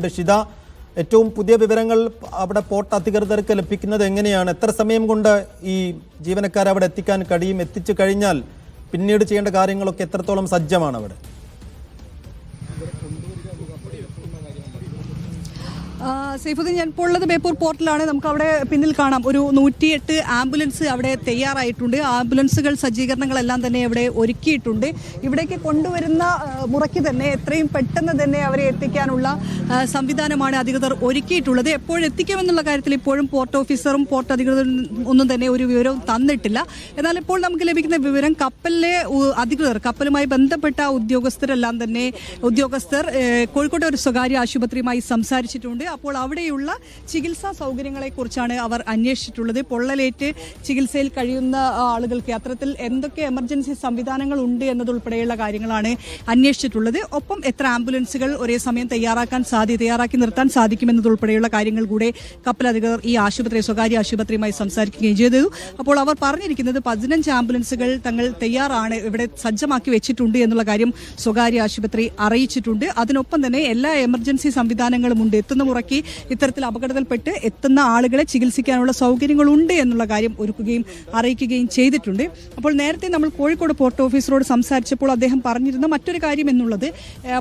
ചേരുന്നുണ്ട് ഷിത ഏറ്റവും പുതിയ വിവരങ്ങൾ അവിടെ പോർട്ട് അധികൃതർക്ക് ലഭിക്കുന്നത് എങ്ങനെയാണ്? എത്ര സമയം കൊണ്ട് ഈ ജീവനക്കാരെ അവിടെ എത്തിക്കാൻ കഴിയും? എത്തിച്ചു കഴിഞ്ഞാൽ പിന്നീട് ചെയ്യേണ്ട കാര്യങ്ങളൊക്കെ എത്രത്തോളം സജ്ജമാണ് അവിടെ? സൈഫുദ്ദീൻ ഞാൻ ഇപ്പോൾ ഉള്ളത് ബേപ്പൂർ പോർട്ടിലാണ്. നമുക്ക് അവിടെ പിന്നിൽ കാണാം. ഒരു നൂറ്റിയെട്ട് ആംബുലൻസ് അവിടെ തയ്യാറായിട്ടുണ്ട്. ആംബുലൻസുകൾ സജ്ജീകരണങ്ങളെല്ലാം തന്നെ ഇവിടെ ഒരുക്കിയിട്ടുണ്ട്. ഇവിടേക്ക് കൊണ്ടുവരുന്ന മുറയ്ക്ക് തന്നെ എത്രയും പെട്ടെന്ന് തന്നെ അവരെ എത്തിക്കാനുള്ള സംവിധാനമാണ് അധികൃതർ ഒരുക്കിയിട്ടുള്ളത്. എപ്പോഴെത്തിക്കുമെന്നുള്ള കാര്യത്തിൽ ഇപ്പോഴും പോർട്ട് ഓഫീസറും പോർട്ട് അധികൃതരും ഒന്നും തന്നെ ഒരു വിവരവും തന്നിട്ടില്ല. എന്നാൽ ഇപ്പോൾ നമുക്ക് ലഭിക്കുന്ന വിവരം കപ്പലിലെ അധികൃതർ കപ്പലുമായി ബന്ധപ്പെട്ട ഉദ്യോഗസ്ഥരെല്ലാം തന്നെ ഉദ്യോഗസ്ഥർ കോഴിക്കോട്ടെ ഒരു സ്വകാര്യ ആശുപത്രിയുമായി സംസാരിച്ചിട്ടുണ്ട്. അപ്പോൾ അവിടെയുള്ള ചികിത്സാ സൗകര്യങ്ങളെ കുറിച്ചാണ് അവർ അന്വേഷിച്ചിട്ടുള്ളത്. പൊള്ളലേറ്റ് ചികിത്സയിൽ കഴിയുന്ന ആളുകൾക്ക് അത്തരത്തിൽ എന്തൊക്കെ എമർജൻസി സംവിധാനങ്ങൾ ഉണ്ട് എന്നതുൾപ്പെടെയുള്ള കാര്യങ്ങളാണ് അന്വേഷിച്ചിട്ടുള്ളത്. ഒപ്പം എത്ര ആംബുലൻസുകൾ ഒരേ സമയം തയ്യാറാക്കാൻ സാധ്യ തയ്യാറാക്കി നിർത്താൻ സാധിക്കുമെന്നതുൾപ്പെടെയുള്ള കാര്യങ്ങൾ കൂടെ കപ്പൽ അധികൃതർ ഈ ആശുപത്രി സ്വകാര്യ ആശുപത്രിയുമായി സംസാരിക്കുകയും ചെയ്തു. അപ്പോൾ അവർ പറഞ്ഞിരിക്കുന്നത് പതിനഞ്ച് ആംബുലൻസുകൾ തങ്ങൾ തയ്യാറാണ് ഇവിടെ സജ്ജമാക്കി വെച്ചിട്ടുണ്ട് എന്നുള്ള കാര്യം സ്വകാര്യ ആശുപത്രി അറിയിച്ചിട്ടുണ്ട്. അതിനൊപ്പം തന്നെ എല്ലാ എമർജൻസി സംവിധാനങ്ങളും ഉണ്ട്. എത്തുന്ന മുറയ്ക്ക് ഇത്തരത്തിൽ അപകടത്തിൽപ്പെട്ട് എത്തുന്ന ആളുകളെ ചികിത്സിക്കാനുള്ള സൗകര്യങ്ങളുണ്ട് എന്നുള്ള കാര്യം ഒരുക്കുകയും അറിയിക്കുകയും ചെയ്തിട്ടുണ്ട്. അപ്പോൾ നേരത്തെ നമ്മൾ കോഴിക്കോട് പോർട്ട് ഓഫീസറോട് സംസാരിച്ചപ്പോൾ അദ്ദേഹം പറഞ്ഞിരുന്ന മറ്റൊരു കാര്യം എന്നുള്ളത്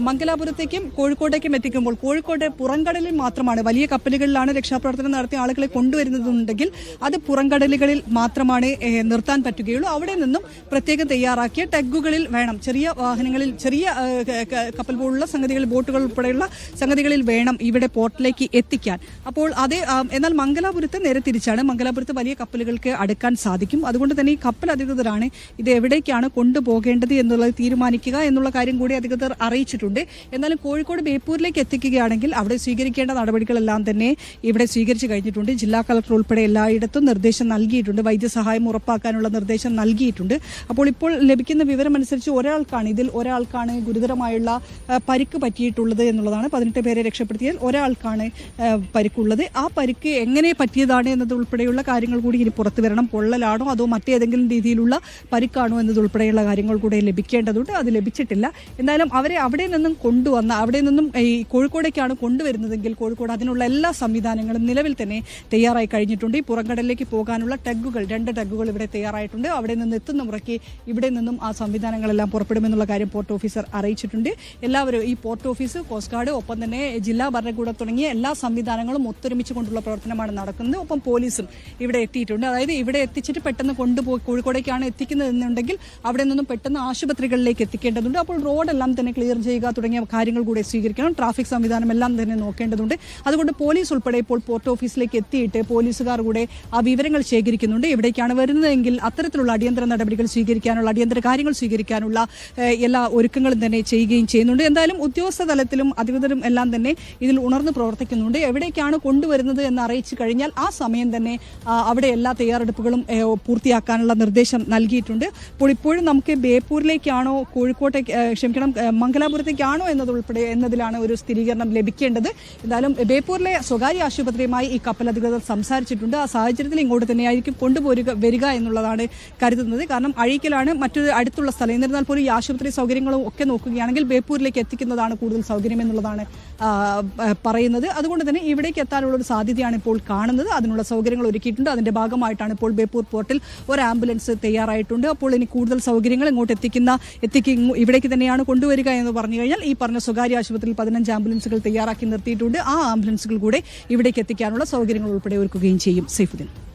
മംഗലാപുരത്തേക്കും കോഴിക്കോട്ടേക്കും എത്തിക്കുമ്പോൾ കോഴിക്കോട് പുറംകടലിൽ മാത്രമാണ് വലിയ കപ്പലുകളിലാണ് രക്ഷാപ്രവർത്തനം നടത്തിയ ആളുകളെ കൊണ്ടുവരുന്നതുണ്ടെങ്കിൽ അത് പുറംകടലുകളിൽ മാത്രമാണ് നിർത്താൻ പറ്റുകയുള്ളൂ. അവിടെ നിന്നും പ്രത്യേകം തയ്യാറാക്കിയ ടെഗുകളിൽ വേണം ചെറിയ വാഹനങ്ങളിൽ ചെറിയ കപ്പൽ പോലുള്ള സംഗതികൾ ബോട്ടുകൾ ഉൾപ്പെടെയുള്ള സംഗതികളിൽ വേണം ഇവിടെ പോർട്ടിലേക്ക് എത്തിക്കാൻ. അപ്പോൾ അതേ എന്നാൽ മംഗലാപുരത്ത് നേരെ തിരിച്ചാണ്. മംഗലാപുരത്ത് വലിയ കപ്പലുകൾക്ക് അടുക്കാൻ സാധിക്കും. അതുകൊണ്ട് തന്നെ ഈ കപ്പൽ അധികൃതരാണ് ഇത് എവിടേക്കാണ് കൊണ്ടുപോകേണ്ടത് എന്നുള്ളത് തീരുമാനിക്കുക എന്നുള്ള കാര്യം കൂടി അധികൃതർ അറിയിച്ചിട്ടുണ്ട്. എന്നാലും കോഴിക്കോട് ബേപ്പൂരിലേക്ക് എത്തിക്കുകയാണെങ്കിൽ അവിടെ സ്വീകരിക്കേണ്ട നടപടികളെല്ലാം തന്നെ ഇവിടെ സ്വീകരിച്ചു കഴിഞ്ഞിട്ടുണ്ട്. ജില്ലാ കളക്ടർ ഉൾപ്പെടെ എല്ലായിടത്തും നിർദ്ദേശം നൽകിയിട്ടുണ്ട്. വൈദ്യസഹായം ഉറപ്പാക്കാനുള്ള നിർദ്ദേശം നൽകിയിട്ടുണ്ട്. അപ്പോൾ ഇപ്പോൾ ലഭിക്കുന്ന വിവരം അനുസരിച്ച് ഒരാൾക്കാണ് ഇതിൽ ഒരാൾക്കാണ് ഗുരുതരമായുള്ള പരിക്ക് പറ്റിയിട്ടുള്ളത് എന്നുള്ളതാണ്. പതിനെട്ട് പേരെ രക്ഷപ്പെടുത്തിയാൽ ഒരാൾക്കാണ് ആ, പരിക്കുള്ളത്. ആ പരിക്ക് എങ്ങനെ പറ്റിയതാണ് എന്നതുൾപ്പെടെയുള്ള കാര്യങ്ങൾ കൂടി ഇനി പുറത്തു വരണം. പൊള്ളലാണോ അതോ മറ്റേതെങ്കിലും രീതിയിലുള്ള പരിക്കാണോ എന്നതുൾപ്പെടെയുള്ള കാര്യങ്ങൾ കൂടെ ലഭിക്കേണ്ടതുണ്ട്. അത് ലഭിച്ചിട്ടില്ല. എന്തായാലും അവരെ അവിടെ നിന്നും കൊണ്ടുവന്ന അവിടെ നിന്നും ഈ കോഴിക്കോടേക്കാണ് കൊണ്ടുവരുന്നതെങ്കിൽ കോഴിക്കോട് അതിനുള്ള എല്ലാ സംവിധാനങ്ങളും നിലവിൽ തന്നെ തയ്യാറായി കഴിഞ്ഞിട്ടുണ്ട്. ഈ പുറംകടലിലേക്ക് പോകാനുള്ള ടഗുകൾ രണ്ട് ടഗുകൾ ഇവിടെ തയ്യാറായിട്ടുണ്ട്. അവിടെ നിന്ന് എത്തുന്ന മുറയ്ക്ക് ഇവിടെ നിന്നും ആ സംവിധാനങ്ങളെല്ലാം പുറപ്പെടുമെന്നുള്ള കാര്യം പോർട്ട് ഓഫീസർ അറിയിച്ചിട്ടുണ്ട്. എല്ലാവരും ഈ പോർട്ട് ഓഫീസ് കോസ്റ്റ് ഗാർഡ് ഒപ്പം തന്നെ ജില്ലാ ഭരണകൂടം തുടങ്ങിയ എല്ലാ സംവിധാനങ്ങളും ഒത്തൊരുമിച്ച് കൊണ്ടുള്ള പ്രവർത്തനമാണ് നടക്കുന്നത്. ഒപ്പം പോലീസും ഇവിടെ എത്തിയിട്ടുണ്ട്. അതായത് ഇവിടെ എത്തിച്ചിട്ട് പെട്ടെന്ന് കൊണ്ടുപോയി കോഴിക്കോടേക്കാണ് എത്തിക്കുന്നതെന്നുണ്ടെങ്കിൽ അവിടെ നിന്നും പെട്ടെന്ന് ആശുപത്രികളിലേക്ക് എത്തിക്കേണ്ടതുണ്ട്. അപ്പോൾ റോഡെല്ലാം തന്നെ ക്ലിയർ ചെയ്യുക തുടങ്ങിയ കാര്യങ്ങൾ കൂടെ സ്വീകരിക്കണം. ട്രാഫിക് സംവിധാനം എല്ലാം തന്നെ നോക്കേണ്ടതുണ്ട്. അതുകൊണ്ട് പോലീസ് ഉൾപ്പെടെ ഇപ്പോൾ പോർട്ട് ഓഫീസിലേക്ക് എത്തിയിട്ട് പോലീസുകാർ കൂടെ ആ വിവരങ്ങൾ ശേഖരിക്കുന്നുണ്ട്. എവിടേക്കാണ് വരുന്നതെങ്കിൽ അത്തരത്തിലുള്ള അടിയന്തര നടപടികൾ സ്വീകരിക്കാനുള്ള അടിയന്തര കാര്യങ്ങൾ സ്വീകരിക്കാനുള്ള എല്ലാ ഒരുക്കങ്ങളും തന്നെ ചെയ്യുകയും ചെയ്യുന്നുണ്ട്. എന്തായാലും ഉദ്യോഗസ്ഥ തലത്തിലും അധികൃതരും എല്ലാം തന്നെ ഇതിൽ ഉണർന്ന് പ്രവർത്തിക്കുന്നുണ്ട്. എവിടേക്കാണ് കൊണ്ടുവരുന്നത് എന്ന് അറിയിച്ചു കഴിഞ്ഞാൽ ആ സമയം തന്നെ അവിടെ എല്ലാ തയ്യാറെടുപ്പുകളും പൂർത്തിയാക്കാനുള്ള നിർദ്ദേശം നൽകിയിട്ടുണ്ട്. അപ്പോൾ ഇപ്പോഴും നമുക്ക് ബേപ്പൂരിലേക്കാണോ കോഴിക്കോട്ടേക്ക് ക്ഷമിക്കണം മംഗലാപുരത്തേക്കാണോ എന്നതുൾപ്പെടെ എന്നതിലാണ് ഒരു സ്ഥിരീകരണം ലഭിക്കേണ്ടത്. എന്തായാലും ബേപ്പൂരിലെ സ്വകാര്യ ആശുപത്രിയുമായി ഈ കപ്പൽ അധികൃതർ സംസാരിച്ചിട്ടുണ്ട്. ആ സാഹചര്യത്തിൽ ഇങ്ങോട്ട് തന്നെയായിരിക്കും കൊണ്ടുപോരുക വരിക എന്നുള്ളതാണ് കരുതുന്നത്. കാരണം അഴീക്കലാണ് മറ്റൊരു അടുത്തുള്ള സ്ഥലം. എന്നിരുന്നാൽ പോലും ഈ ആശുപത്രി സൗകര്യങ്ങളും ഒക്കെ നോക്കുകയാണെങ്കിൽ ബേപ്പൂരിലേക്ക് എത്തിക്കുന്നതാണ് കൂടുതൽ സൗകര്യം എന്നുള്ളതാണ് ആ, ആ, അതുകൊണ്ട് തന്നെ ഇവിടേക്ക് എത്താനുള്ള ഒരു സാധ്യതയാണ് ഇപ്പോൾ കാണുന്നത്. അതിനുള്ള സൗകര്യങ്ങൾ ഒരുക്കിയിട്ടുണ്ട്. അതിന്റെ ഭാഗമായിട്ടാണ് ഇപ്പോൾ ബേപ്പൂർ പോർട്ടിൽ ഒരു ആംബുലൻസ് തയ്യാറായിട്ടുണ്ട്. അപ്പോൾ ഇനി കൂടുതൽ സൗകര്യങ്ങൾ ഇങ്ങോട്ട് എത്തിക്കുന്ന എത്തിക്ക് ഇവിടേക്ക് തന്നെയാണ് കൊണ്ടുവരിക എന്ന് പറഞ്ഞു കഴിഞ്ഞാൽ ഈ പറഞ്ഞ സ്വകാര്യ ആശുപത്രിയിൽ പതിനഞ്ച് ആംബുലൻസുകൾ തയ്യാറാക്കി നിർത്തിയിട്ടുണ്ട്. ആ ആംബുലൻസുകൾ കൂടെ ഇവിടേക്ക് എത്തിക്കാനുള്ള സൗകര്യങ്ങൾ ഉൾപ്പെടെ ഒരുക്കുകയും ചെയ്യും. സൈഫുദ്ദീൻ.